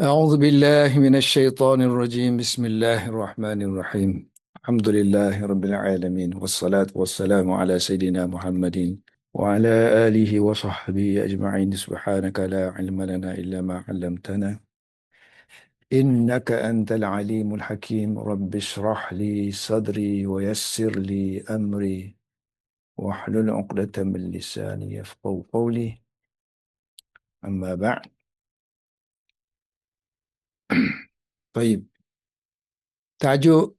أعوذ بالله من الشيطان الرجيم. بسم الله الرحمن الرحيم. الحمد لله رب العالمين والصلاة والسلام على سيدنا محمد وعلى آله وصحبه أجمعين. سبحانك لا علم لنا إلا ما علمتنا. إنك أنت العليم الحكيم. رب اشرح لي صدري ويسر لي أمري. واحلل عقدة من لساني يفقه قولي. أما بعد. Baik. Tajuk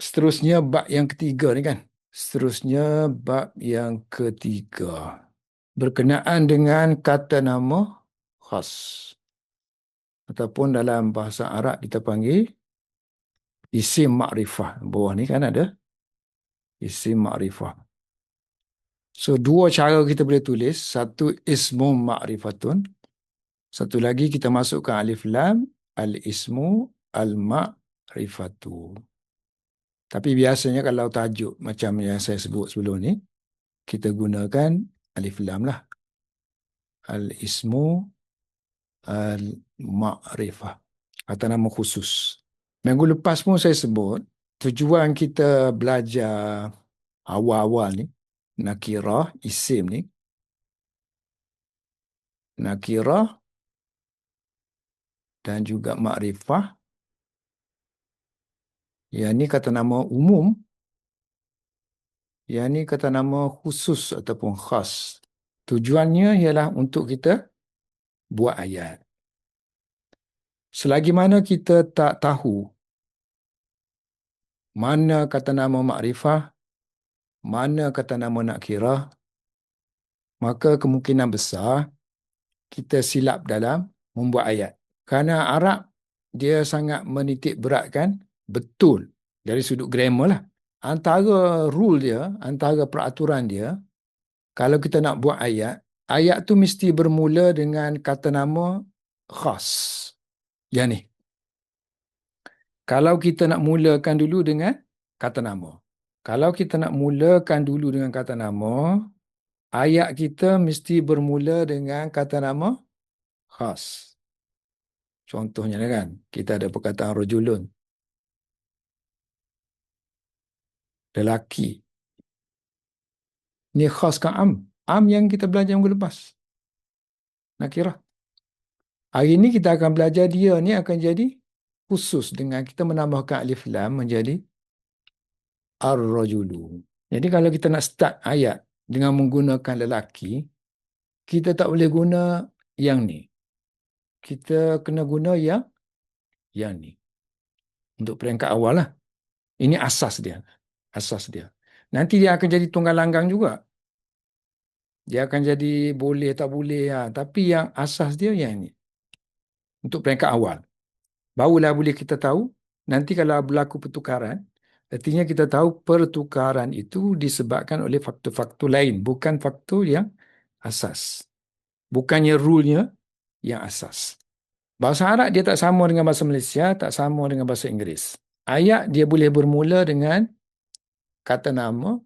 seterusnya bab yang ketiga ni kan. Seterusnya bab yang ketiga. Berkenaan dengan kata nama khas. Ataupun dalam bahasa Arab kita panggil isim makrifah. Bawah ni kan ada isim makrifah. So dua cara kita boleh tulis. Satu ismu makrifatun. Satu lagi kita masukkan alif lam al-ismu al-ma'rifatu. Tapi biasanya kalau tajuk macam yang saya sebut sebelum ni, kita gunakan alif lam lah. Al-ismu al-ma'rifah. Kata nama khusus. Minggu lepas pun saya sebut, tujuan kita belajar awal-awal ni, nakirah, isim ni, nakirah dan juga makrifah. Yang ni kata nama umum. Yang ni kata nama khusus ataupun khas. Tujuannya ialah untuk kita buat ayat. Selagi mana kita tak tahu mana kata nama makrifah, mana kata nama nak kira, maka kemungkinan besar kita silap dalam membuat ayat. Kerana Arab dia sangat menitik beratkan betul dari sudut grammar lah. Antara rule dia, antara peraturan dia, kalau kita nak buat ayat, ayat tu mesti bermula dengan kata nama khas. Yang ni. Kalau kita nak mulakan dulu dengan kata nama. Kalau kita nak mulakan dulu dengan kata nama, ayat kita mesti bermula dengan kata nama khas. Contohnya kan, kita ada perkataan rojulun. Lelaki. Ini khas ke am. Am yang kita belajar minggu lepas. Nak kira. Hari ini kita akan belajar dia ni akan jadi khusus dengan kita menambahkan alif lam menjadi ar-rajulu. Jadi kalau kita nak start ayat dengan menggunakan lelaki, kita tak boleh guna yang ni kita kena guna yang yang ni. Untuk peringkat awal lah. Ini asas dia. Asas dia. Nanti dia akan jadi tunggal langgang juga. Dia akan jadi boleh tak boleh. Ha. Tapi yang asas dia yang ini. Untuk peringkat awal. Barulah boleh kita tahu. Nanti kalau berlaku pertukaran. Artinya kita tahu pertukaran itu disebabkan oleh faktor-faktor lain. Bukan faktor yang asas. Bukannya rule-nya yang asas. Bahasa Arab dia tak sama dengan bahasa Malaysia, tak sama dengan bahasa Inggeris. Ayat dia boleh bermula dengan kata nama,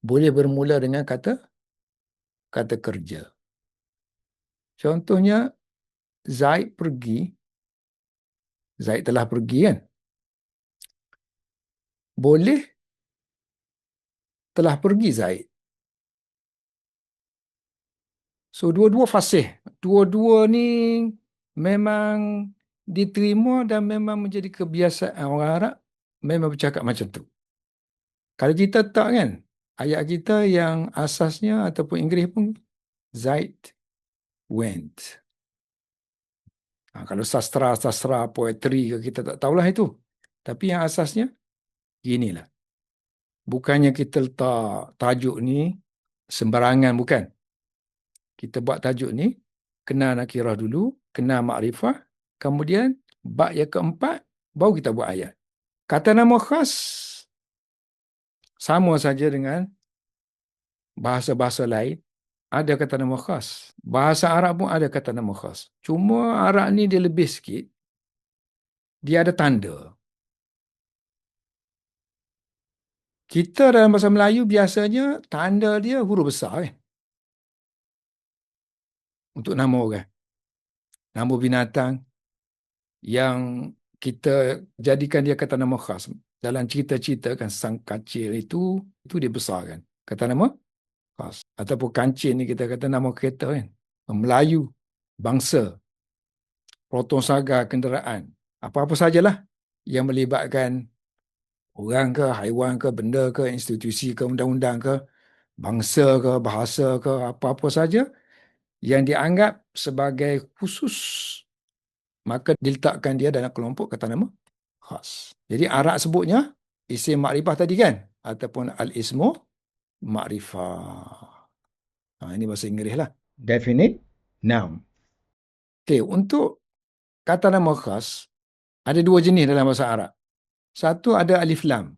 boleh bermula dengan kata kata kerja. Contohnya, Zaid pergi, Zaid telah pergi kan? Boleh telah pergi Zaid. So dua-dua fasih. Dua-dua ni memang diterima dan memang menjadi kebiasaan orang Arab memang bercakap macam tu. Kalau kita tak kan, ayat kita yang asasnya ataupun Inggeris pun Zaid went. Ha, kalau sastra-sastra poetry kita tak tahulah itu. Tapi yang asasnya inilah. Bukannya kita letak tajuk ni sembarangan bukan kita buat tajuk ni, kenal nakirah dulu, kenal makrifah, kemudian bab yang keempat, baru kita buat ayat. Kata nama khas, sama saja dengan bahasa-bahasa lain, ada kata nama khas. Bahasa Arab pun ada kata nama khas. Cuma Arab ni dia lebih sikit, dia ada tanda. Kita dalam bahasa Melayu biasanya tanda dia huruf besar. Eh? Untuk nama orang. nama binatang yang kita jadikan dia kata nama khas. Dalam cerita-cerita kan sang kacil itu, itu dia besar kan. Kata nama khas. Ataupun kancil ni kita kata nama kereta kan. Melayu, bangsa, proton saga, kenderaan. Apa-apa sajalah yang melibatkan orang ke, haiwan ke, benda ke, institusi ke, undang-undang ke, bangsa ke, bahasa ke, apa-apa saja yang dianggap sebagai khusus maka diletakkan dia dalam kelompok kata nama khas. Jadi Arab sebutnya isim makrifah tadi kan ataupun al-ismu makrifah. Ha, ini bahasa Inggeris lah. Definite noun. Okay, untuk kata nama khas ada dua jenis dalam bahasa Arab. Satu ada alif lam.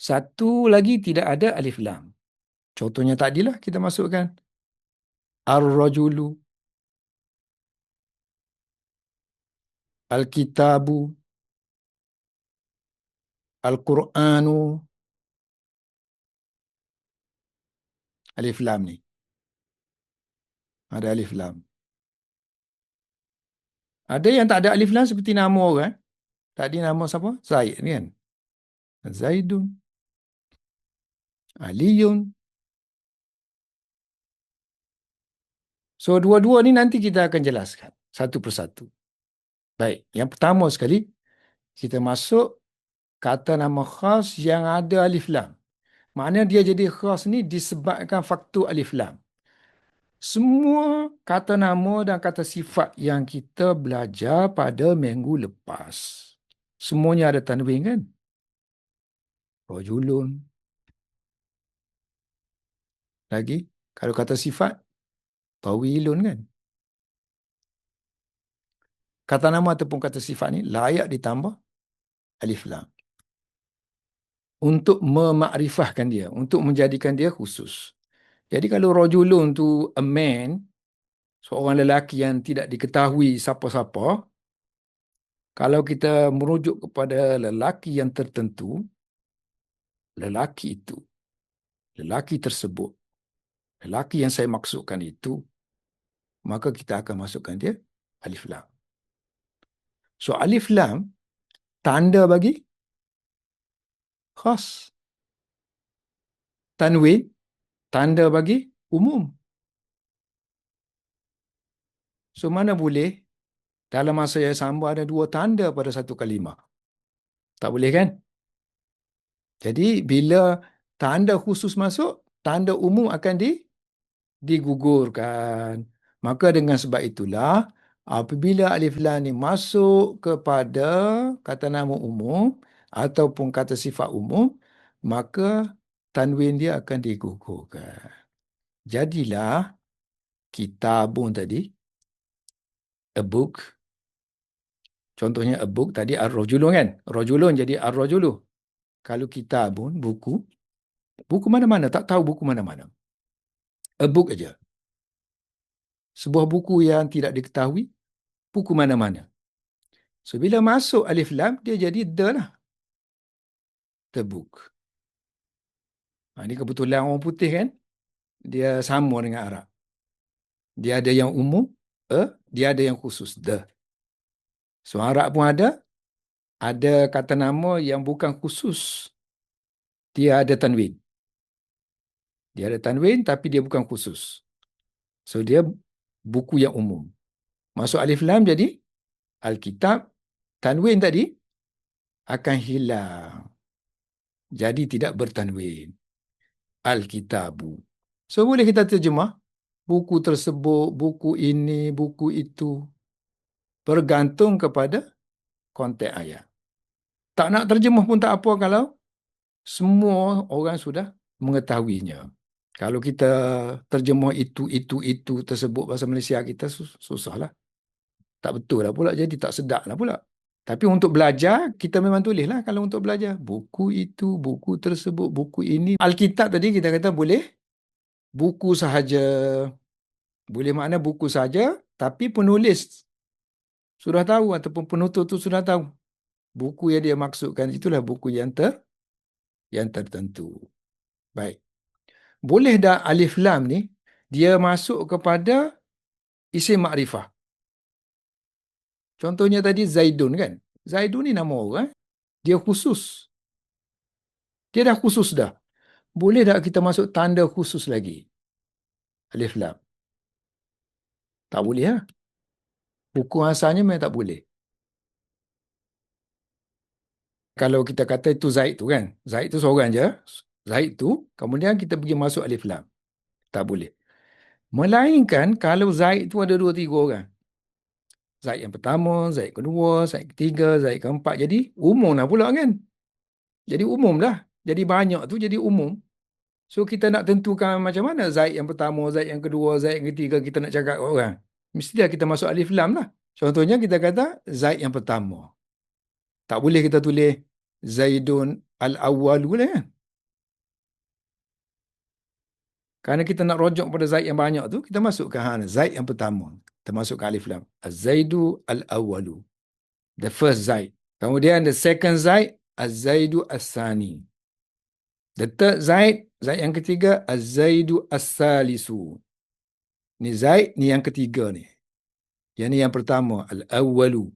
Satu lagi tidak ada alif lam. Contohnya tadilah kita masukkan ar-rajulu Al-Kitabu, Al-Quranu, Alif Lam ni. Ada Alif Lam. Ada yang tak ada Alif Lam seperti nama orang. Tadi nama siapa? Zaid kan? Zaidun. Aliyun. So, dua-dua ni nanti kita akan jelaskan. Satu persatu. Baik, yang pertama sekali kita masuk kata nama khas yang ada alif lam. Maknanya dia jadi khas ni disebabkan faktor alif lam. Semua kata nama dan kata sifat yang kita belajar pada minggu lepas. Semuanya ada tanwin kan? Rajulun. Lagi, kalau kata sifat, tawilun kan? kata nama ataupun kata sifat ni layak ditambah alif lam untuk memakrifahkan dia untuk menjadikan dia khusus jadi kalau rajulun tu a man seorang lelaki yang tidak diketahui siapa-siapa kalau kita merujuk kepada lelaki yang tertentu lelaki itu lelaki tersebut lelaki yang saya maksudkan itu maka kita akan masukkan dia alif lam So alif lam tanda bagi khas. Tanwin tanda bagi umum. So mana boleh dalam masa yang sama ada dua tanda pada satu kalimah? Tak boleh kan? Jadi bila tanda khusus masuk, tanda umum akan di digugurkan. Maka dengan sebab itulah apabila alif lam ni masuk kepada kata nama umum ataupun kata sifat umum maka tanwin dia akan digugurkan jadilah kitabun tadi a book. Contohnya a book tadi ar-rajulun kan? Rajulun jadi ar-rajulu kalau kitabun buku. Buku mana-mana tak tahu buku mana-mana. A book aja sebuah buku yang tidak diketahui buku mana-mana. So bila masuk alif lam dia jadi the lah. The book. Ha, ini kebetulan orang putih kan. Dia sama dengan Arab. Dia ada yang umum, a, dia ada yang khusus, the. So Arab pun ada. Ada kata nama yang bukan khusus. Dia ada tanwin. Dia ada tanwin tapi dia bukan khusus. So dia buku yang umum. Masuk alif lam jadi Alkitab tanwin tadi akan hilang. Jadi tidak bertanwin. Alkitabu. So boleh kita terjemah buku tersebut, buku ini, buku itu bergantung kepada konteks ayat. Tak nak terjemah pun tak apa kalau semua orang sudah mengetahuinya. Kalau kita terjemah itu, itu, itu tersebut bahasa Malaysia kita susahlah. Tak betul lah pula jadi tak sedap lah pula. Tapi untuk belajar kita memang tulis lah kalau untuk belajar. Buku itu buku tersebut buku ini. Alkitab tadi kita kata boleh buku sahaja. Boleh makna buku sahaja tapi penulis sudah tahu ataupun penutur tu sudah tahu. Buku yang dia maksudkan itulah buku yang ter yang tertentu. Baik boleh dah alif lam ni dia masuk kepada isim makrifah Contohnya tadi Zaidun kan. Zaidun ni nama orang. Dia khusus. Dia dah khusus dah. Boleh tak kita masuk tanda khusus lagi? Alif Lam. Tak boleh lah. Hukum asalnya memang tak boleh. Kalau kita kata itu Zaid tu kan. Zaid tu seorang je. Zaid tu. Kemudian kita pergi masuk Alif Lam. Tak boleh. Melainkan kalau Zaid tu ada dua tiga orang. Zaid yang pertama, Zaid kedua, Zaid ketiga, Zaid keempat. Jadi umum lah pula kan. Jadi umum dah. Jadi banyak tu jadi umum. So kita nak tentukan macam mana Zaid yang pertama, Zaid yang kedua, Zaid yang ketiga kita nak cakap orang. Mestilah kita masuk alif lam lah. Contohnya kita kata Zaid yang pertama. Tak boleh kita tulis Zaidun al-awwalu lah kan. Kerana kita nak rojok pada Zaid yang banyak tu, kita masukkan ha, Zaid yang pertama. Kita masukkan alif lam. Az-Zaidu al-awwalu. The first Zaid. Kemudian the second Zaid, Az-Zaidu as-sani. The third Zaid, Zaid yang ketiga, Az-Zaidu as-salisu. Ni Zaid, ni yang ketiga ni. Yang ni yang pertama, Al-awwalu.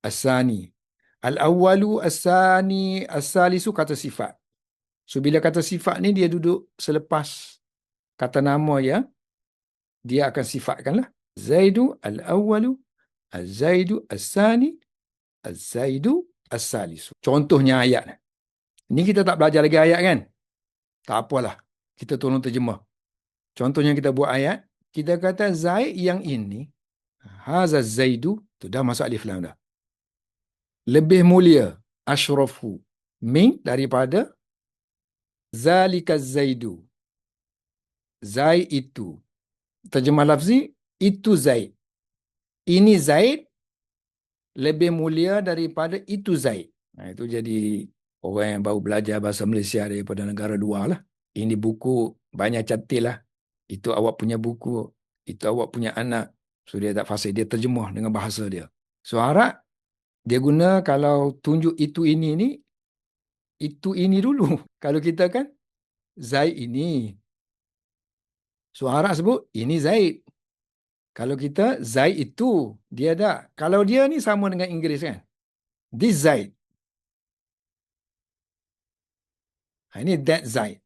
As-sani. Al-awwalu, as-sani, as-salisu kata sifat. So bila kata sifat ni dia duduk selepas kata nama ya, dia akan sifatkan lah. Zaidu al-awwalu, az-zaidu as-sani, az-zaidu as-salisu. Contohnya ayat. Ni kita tak belajar lagi ayat kan? Tak apalah. Kita tolong terjemah. Contohnya kita buat ayat. Kita kata Zaid yang ini. Haza Zaidu. Tu dah masuk alif lam dah. Lebih mulia. Ashrafu. Min daripada. Zalika Zaidu. Zaid itu. Terjemah lafzi. Itu Zaid. Ini Zaid. Lebih mulia daripada itu Zaid. Nah, itu jadi orang yang baru belajar bahasa Malaysia daripada negara luar lah. Ini buku banyak cantik lah. Itu awak punya buku. Itu awak punya anak. So dia tak fasih. Dia terjemah dengan bahasa dia. So harap dia guna kalau tunjuk itu ini ni. Itu ini dulu. Kalau kita kan Zaid ini. So harap sebut ini Zaid. Kalau kita Zaid itu. Dia dah. Kalau dia ni sama dengan Inggeris kan. This Zaid. Ha, ini that Zaid.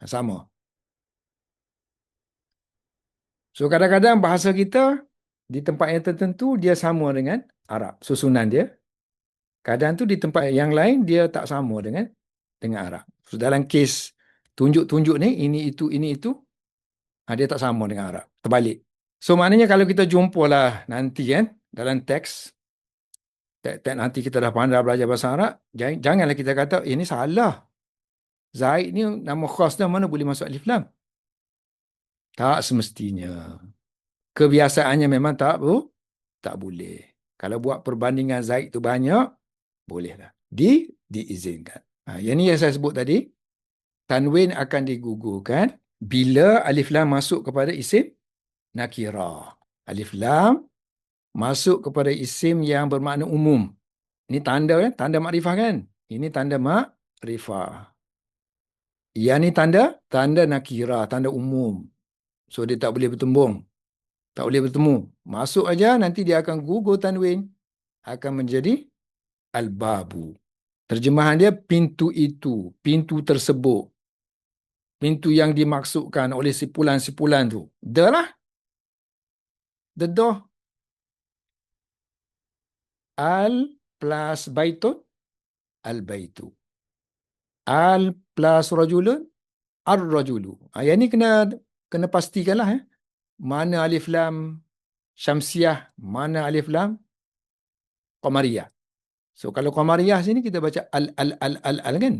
Ha, sama. So kadang-kadang bahasa kita di tempat yang tertentu dia sama dengan Arab. Susunan dia. Kadang tu di tempat yang lain dia tak sama dengan dengan Arab. So dalam kes tunjuk-tunjuk ni, ini itu, ini itu, ha, dia tak sama dengan Arab. Terbalik. So maknanya kalau kita jumpa lah nanti kan, dalam teks, teks nanti kita dah pandai belajar bahasa Arab, janganlah kita kata, ini salah. Zaid ni nama khas dia mana boleh masuk alif lam? Tak semestinya. Kebiasaannya memang tak bu, tak boleh. Kalau buat perbandingan Zaid tu banyak, bolehlah. Di diizinkan. Ha, yang ni yang saya sebut tadi, tanwin akan digugurkan bila alif lam masuk kepada isim nakira. Alif lam masuk kepada isim yang bermakna umum. Ini tanda kan? Tanda makrifah kan? Ini tanda makrifah. Yang ni tanda, tanda nakira, tanda umum. So dia tak boleh bertembung. Tak boleh bertemu. Masuk aja nanti dia akan gugur tanwin. Akan menjadi al-babu. Terjemahan dia pintu itu, pintu tersebut. Pintu yang dimaksudkan oleh sipulan-sipulan tu. The lah. The door. Al plus baitun. Al-baitu. Al plus rajulun. Ar-rajulu. Ha, yang ni kena kena pastikanlah. Eh. Mana alif lam syamsiah. Mana alif lam qamariyah. So kalau qamariyah sini kita baca al-al-al-al-al kan.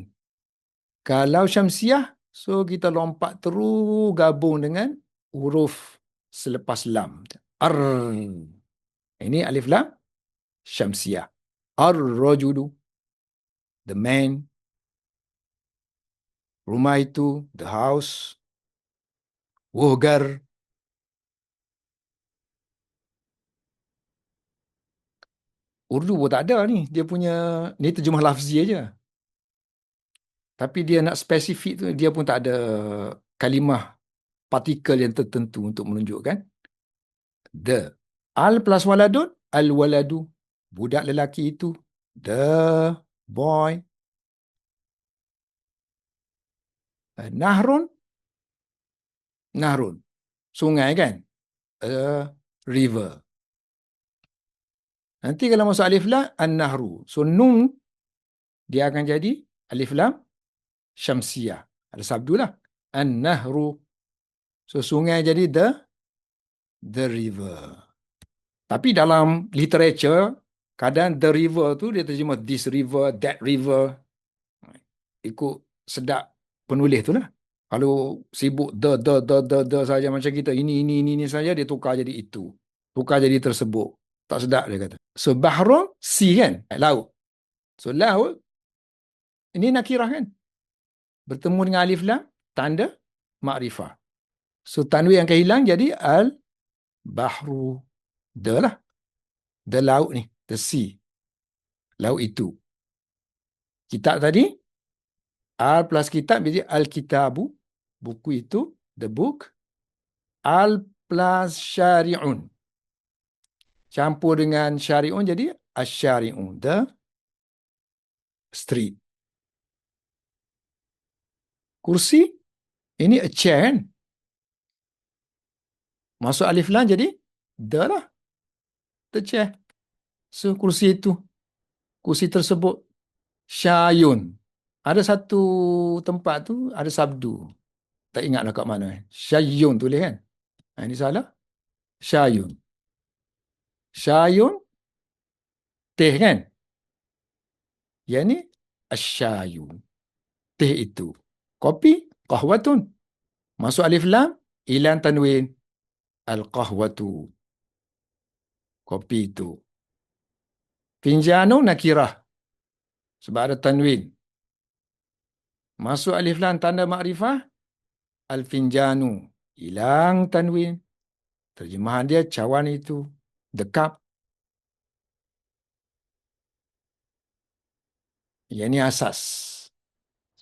Kalau syamsiah. So kita lompat terus gabung dengan huruf selepas lam. Ar. Ini alif lam syamsiah. Ar-rajulu. The man rumah itu, the house, wogar. Urdu pun tak ada ni. Dia punya, ni terjemah lafzi aja. Tapi dia nak spesifik tu, dia pun tak ada kalimah partikel yang tertentu untuk menunjukkan. The. Al plus waladun, al-waladu, budak lelaki itu. The boy. Uh, nahrun, nahrun. Sungai kan? A river. Nanti kalau masuk alif lam, an-nahru. So, nun, dia akan jadi alif lam syamsiyah. Ada sabdu lah. An-nahru. So, sungai jadi the the river. Tapi dalam literature, kadang the river tu dia terjemah this river, that river. Ikut sedap penulis tu lah. Kalau sibuk the, the, the, the, the saja macam kita, ini, ini, ini, ini saja, dia tukar jadi itu. Tukar jadi tersebut. Tak sedap dia kata. So, bahrul, sea kan? Laut. So, laut, ini nakirah kan? Bertemu dengan alif lam, tanda makrifah. So, tanwin yang kehilang jadi al bahru. The lah. The laut ni. The sea. Laut itu. Kitab tadi. Al plus kitab jadi al-kitabu. Buku itu. The book. Al plus syari'un. Campur dengan syari'un jadi asyari'un. The street. Kursi. Ini a chair kan? Masuk alif lam jadi the lah. The chair. So, kursi itu. Kursi tersebut. Syayun. Ada satu tempat tu, ada sabdu. Tak ingatlah kat mana. Syayun tulis kan? Ha, ini salah. Syayun. Syayun. Teh kan? Yang ni, asyayun. Teh itu. Kopi, kahwatun. Masuk alif lam, ilan tanwin al-qahwatu. Kopi itu. Finjanu nakirah. Sebab ada tanwin. Masuk alif lam tanda makrifah. Al-finjanu. Hilang tanwin. Terjemahan dia cawan itu. The cup. Yang ini asas.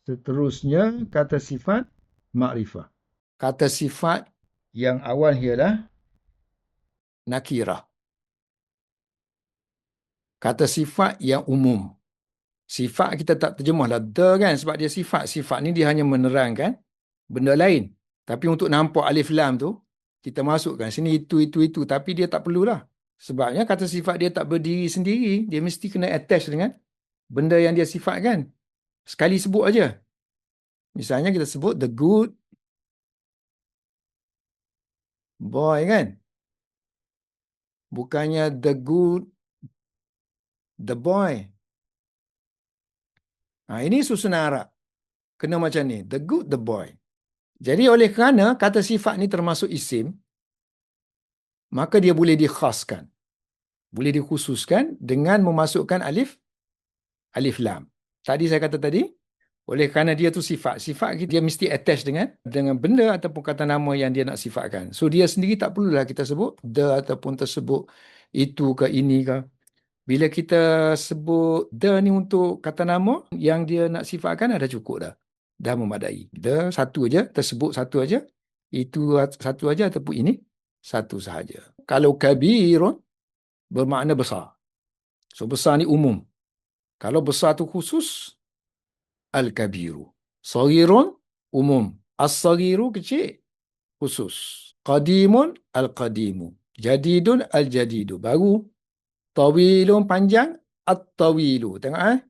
Seterusnya kata sifat makrifah. Kata sifat yang awal ialah nakirah. Kata sifat yang umum. Sifat kita tak terjemahlah the kan sebab dia sifat. Sifat ni dia hanya menerangkan benda lain. Tapi untuk nampak alif lam tu, kita masukkan sini itu, itu, itu. Tapi dia tak perlulah. Sebabnya kata sifat dia tak berdiri sendiri. Dia mesti kena attach dengan benda yang dia sifatkan. Sekali sebut aja. Misalnya kita sebut the good boy kan bukannya the good the boy ha, ini susunan Arab kena macam ni the good the boy jadi oleh kerana kata sifat ni termasuk isim maka dia boleh dikhaskan boleh dikhususkan dengan memasukkan alif alif lam tadi saya kata tadi oleh kerana dia tu sifat. Sifat dia mesti attach dengan dengan benda ataupun kata nama yang dia nak sifatkan. So dia sendiri tak perlulah kita sebut the ataupun tersebut itu ke ini ke. Bila kita sebut the ni untuk kata nama yang dia nak sifatkan ada cukup dah. Dah memadai. The satu aja, tersebut satu aja. Itu satu aja ataupun ini satu sahaja. Kalau kabirun bermakna besar. So besar ni umum. Kalau besar tu khusus, al-kabiru. Sagirun umum. As-sagiru kecil khusus. Qadimun al-qadimu. Jadidun al-jadidu. Baru. Tawilun panjang at-tawilu. Tengok eh.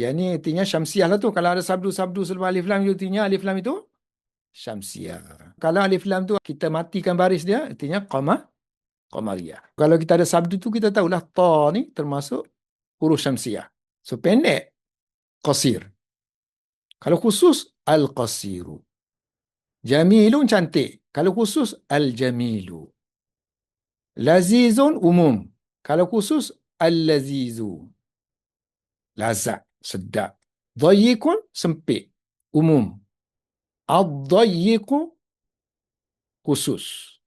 Yang ni artinya syamsiah lah tu. Kalau ada sabdu-sabdu selepas alif lam, artinya alif lam itu syamsiah. Kalau alif lam tu kita matikan baris dia, artinya qamah, qamariyah. Kalau kita ada sabdu tu, kita tahulah ta ni termasuk huruf syamsiah. So pendek, qasir. Kalau khusus, Al-Qasiru. Jamilun cantik. Kalau khusus, Al-Jamilu. Lazizun umum. Kalau khusus, Al-Lazizu. Lazak, sedap. Dayikun, sempit. Umum. Ad-dayiku, khusus.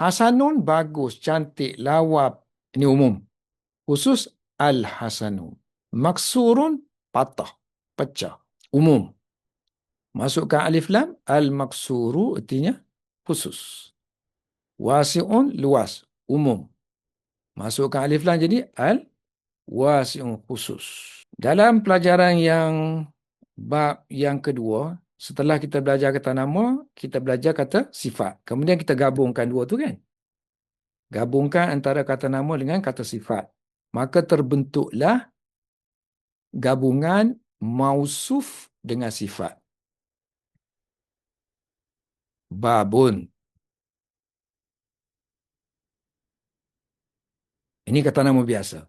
Hasanun, bagus, cantik, lawap. Ini umum. Khusus, Al-Hasanu. Maksurun, patah, pecah. Umum. Masukkan alif lam, al-maksuru artinya khusus. Wasi'un luas, umum. Masukkan alif lam jadi al wasi'un khusus. Dalam pelajaran yang bab yang kedua, setelah kita belajar kata nama, kita belajar kata sifat. Kemudian kita gabungkan dua tu kan. Gabungkan antara kata nama dengan kata sifat. Maka terbentuklah gabungan mausuf dengan sifat. Babun. Ini kata nama biasa.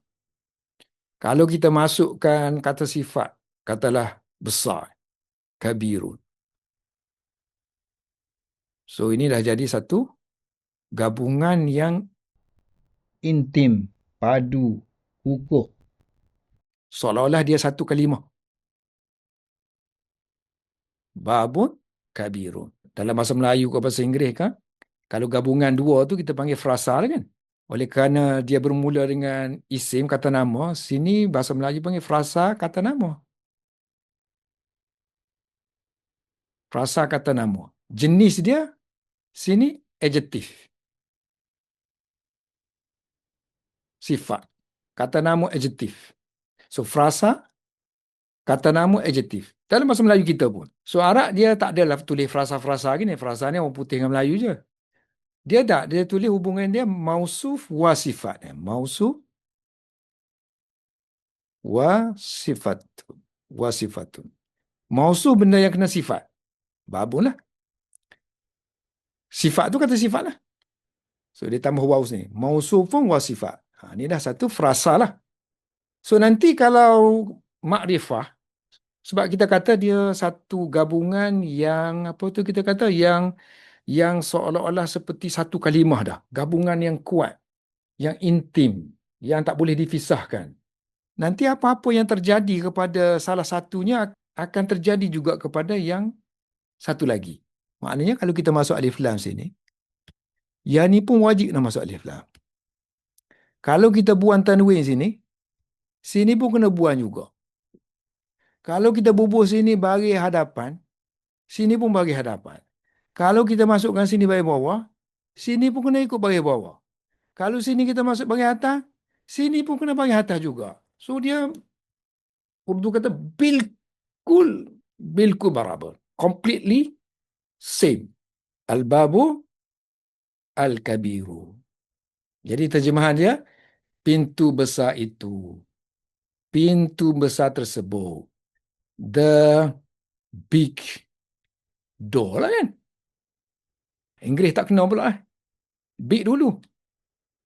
Kalau kita masukkan kata sifat, katalah besar, kabirun. So ini dah jadi satu gabungan yang intim, padu, kukuh. Seolah-olah dia satu kalimah. Babun kabirun. Dalam bahasa Melayu ke bahasa Inggeris kan? Kalau gabungan dua tu kita panggil frasa kan? Oleh kerana dia bermula dengan isim kata nama, sini bahasa Melayu panggil frasa kata nama. Frasa kata nama. Jenis dia Sini adjektif. Sifat. Kata nama adjektif. So frasa kata nama adjektif. Dalam bahasa Melayu kita pun. So Arab dia tak adalah tulis frasa-frasa gini. Frasa ni orang putih dengan Melayu je. Dia tak. Dia tulis hubungan dia mausuf wa sifat. Mausuf wa sifat. Wa sifatun. Mausuf benda yang kena sifat. Babun lah. Sifat tu kata sifat lah. So dia tambah waw ni. Mausufun wa sifat. Ha, ni dah satu frasa lah. So nanti kalau makrifah, sebab kita kata dia satu gabungan yang, apa tu kita kata, yang yang seolah-olah seperti satu kalimah dah. Gabungan yang kuat, yang intim, yang tak boleh difisahkan. Nanti apa-apa yang terjadi kepada salah satunya akan terjadi juga kepada yang satu lagi. Maknanya kalau kita masuk alif lam sini, yang ni pun wajib nak masuk alif lam. Kalau kita buang tanwin sini, sini pun kena buang juga. Kalau kita bubuh sini bagi hadapan, sini pun bagi hadapan. Kalau kita masukkan sini bagi bawah, sini pun kena ikut bagi bawah. Kalau sini kita masuk bagi atas, sini pun kena bagi atas juga. So dia Urdu kata bilkul bilkul barabar. Completely same. Al-babu al-kabiru. Jadi terjemahan dia, pintu besar itu. Pintu besar tersebut. The big door lah kan. Inggeris tak kena pula eh. Big dulu.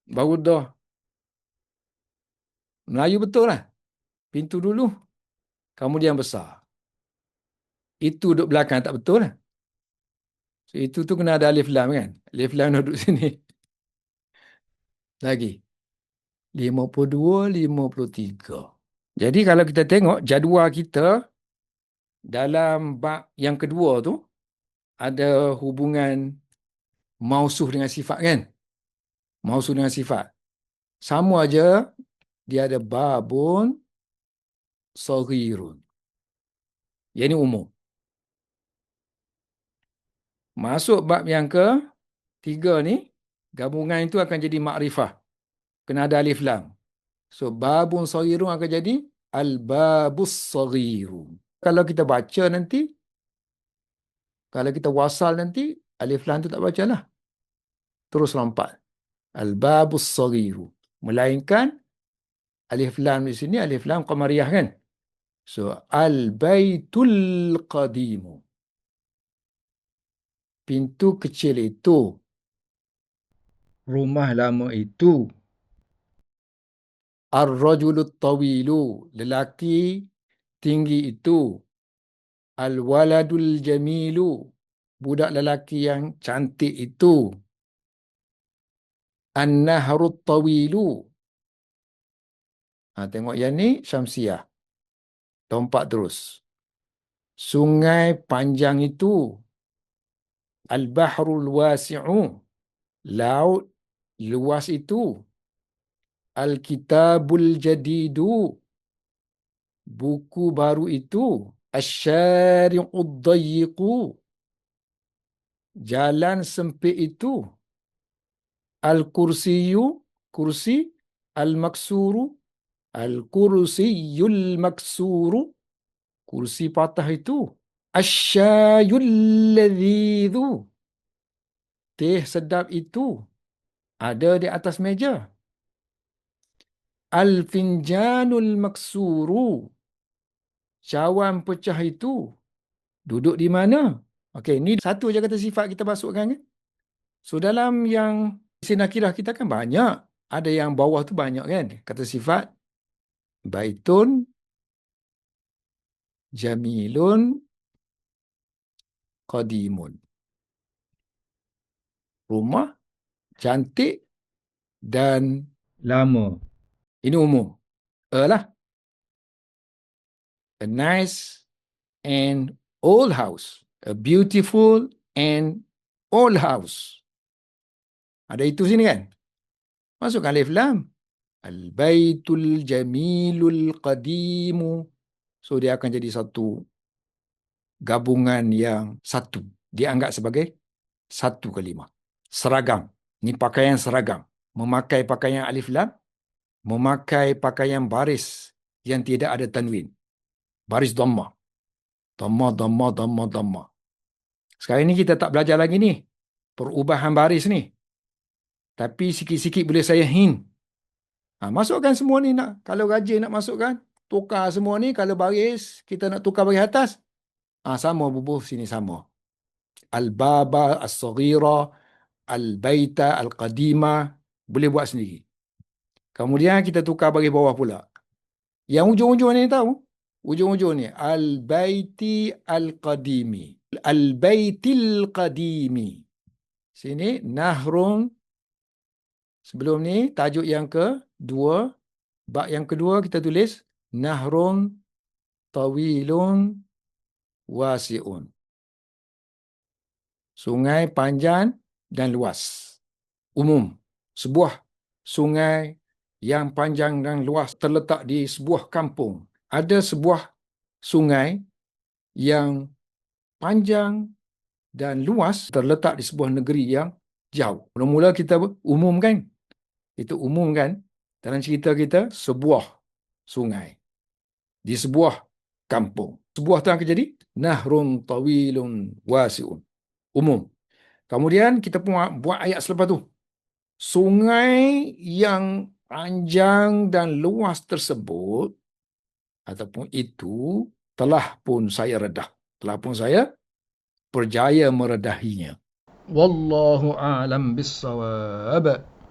Baru dah. Melayu betul lah. Pintu dulu. Kemudian besar. Itu duduk belakang tak betul lah. So, itu tu kena ada alif lam kan? Alif lam duduk sini. Lagi. 52, 53. Jadi kalau kita tengok jadual kita dalam bab yang kedua tu ada hubungan mausuh dengan sifat kan? Mausuh dengan sifat. Sama aja dia ada babun saghirun. Yang ini umum. Masuk bab yang ke tiga ni, gabungan itu akan jadi makrifah. Kena ada alif lam. So, babun sahirun akan jadi al-babus sahirun. Kalau kita baca nanti, kalau kita wasal nanti, alif lam tu tak baca lah. Terus lompat. Al-babus sahirun. Melainkan, alif lam di sini, alif lam qamariyah kan? So, al-baitul qadimu pintu kecil itu. Rumah lama itu. Ar-rajulut tawilu. Lelaki tinggi itu. Al-waladul jamilu. Budak lelaki yang cantik itu. An-nahrut tawilu. Ha, tengok yang ni Syamsiah. Tompak terus. Sungai panjang itu. البحر الواسع لاو لواس إتو الكتاب الجديد بوكو بارو إتو الشارع الضيق جالان سمبي إتو الكرسي كرسي المكسور الكرسي المكسور كرسي باتهيتو Asyayul ladhidu. Teh sedap itu. Ada di atas meja. Al-finjanul maksuru. Cawan pecah itu. Duduk di mana? Okey, ni satu je kata sifat kita masukkan. Kan? So dalam yang sinakirah kita kan banyak. Ada yang bawah tu banyak kan. Kata sifat. Baitun. Jamilun. Qadimun. Rumah. Cantik. Dan lama. Ini umum. A lah. A nice and old house. A beautiful and old house. Ada itu sini kan? Masukkan alif lam. Al-baitul jamilul qadimu. So dia akan jadi satu gabungan yang satu. Dianggap sebagai satu kalimah. Seragam. Ini pakaian seragam. Memakai pakaian alif lam. Memakai pakaian baris yang tidak ada tanwin. Baris dhamma. Dhamma, dhamma, dhamma, dhamma. Sekarang ini kita tak belajar lagi ni. Perubahan baris ni. Tapi sikit-sikit boleh saya hin. Ha, masukkan semua ni nak. Kalau rajin nak masukkan. Tukar semua ni. Kalau baris, kita nak tukar bagi atas. Ha, sama bubuh sini sama. Al-baba, al-saghira, al-baita, al-qadima. Boleh buat sendiri. Kemudian kita tukar bagi bawah pula. Yang ujung-ujung ni tahu? Ujung-ujung ni. Al-baiti al-qadimi. Al-baitil qadimi. Sini. Nahrun Sebelum ni, tajuk yang kedua. Bak yang kedua kita tulis. Nahrun tawilun wasi'un. Sungai panjang dan luas. Umum. Sebuah sungai yang panjang dan luas terletak di sebuah kampung. Ada sebuah sungai yang panjang dan luas terletak di sebuah negeri yang jauh. Mula-mula kita umumkan itu umum kan dalam cerita kita sebuah sungai di sebuah kampung sebuah tu akan jadi nahrun tawilun wasiun. Umum. Kemudian kita pun buat ayat selepas tu. Sungai yang panjang dan luas tersebut ataupun itu telah pun saya redah. Telah pun saya berjaya meredahinya. Wallahu a'lam bissawab